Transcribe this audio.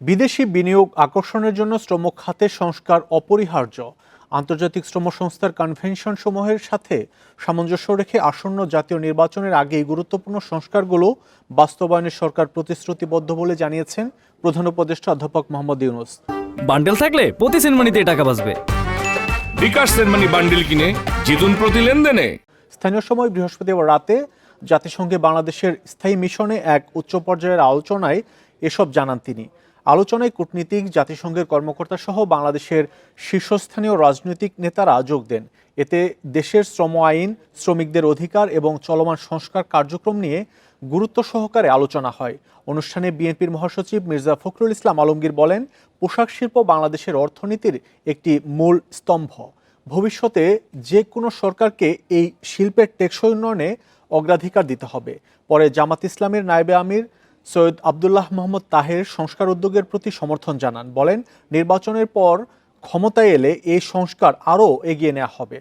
বিদেশি বিনিয়োগ আকর্ষণের জন্য শ্রম খাতে সংস্কার অপরিহার্য। আন্তর্জাতিক শ্রম সংস্থার কনভেনশন সমূহের সাথে সামঞ্জস্য রেখে আসন্ন জাতীয় নির্বাচনের আগে এই গুরুত্বপূর্ণ সংস্কারগুলো বাস্তবায়নে সরকার প্রতিশ্রুতিবদ্ধ বলে জানিয়েছেন প্রধান উপদেষ্টা অধ্যাপক মোহাম্মদ ইউনুস। বান্ডেল থাকলে প্রতি সেনমানিতে টাকা বাঁচবে। বিকাশ সেনমানি বান্ডিল কিনে জিতুন প্রতি লেনদেনে। স্থানীয় সময় বৃহস্পতিবার রাতে জাতিসংঘে বাংলাদেশের স্থায়ী মিশনে এক উচ্চ পর্যায়ের আলোচনায় এসব জানান তিনি। আলোচনায় কূটনীতিক, জাতিসংঘের কর্মকর্তা সহ বাংলাদেশের শীর্ষস্থানীয় রাজনৈতিক নেতারা যোগ দেন। এতে দেশের শ্রম আইন, শ্রমিকদের অধিকার এবং চলমান সংস্কার কার্যক্রম নিয়ে গুরুত্ব সহকারে আলোচনা হয়। অনুষ্ঠানে বিএনপির মহাসচিব মির্জা ফখরুল ইসলাম আলমগীর বলেন, পোশাক শিল্প বাংলাদেশের অর্থনীতির একটি মূল স্তম্ভ। ভবিষ্যতে যে কোনো সরকারকে এই শিল্পের টেকসই উন্নয়নে অগ্রাধিকার দিতে হবে। পরে জামাত ইসলামের নায়েবে আমির সৈয়দ আবদুল্লাহ মোহাম্মদ তাহের সংস্কার উদ্যোগের প্রতি সমর্থন জানান। বলেন, নির্বাচনের পর ক্ষমতায় এলে এই সংস্কার আরও এগিয়ে নেওয়া হবে।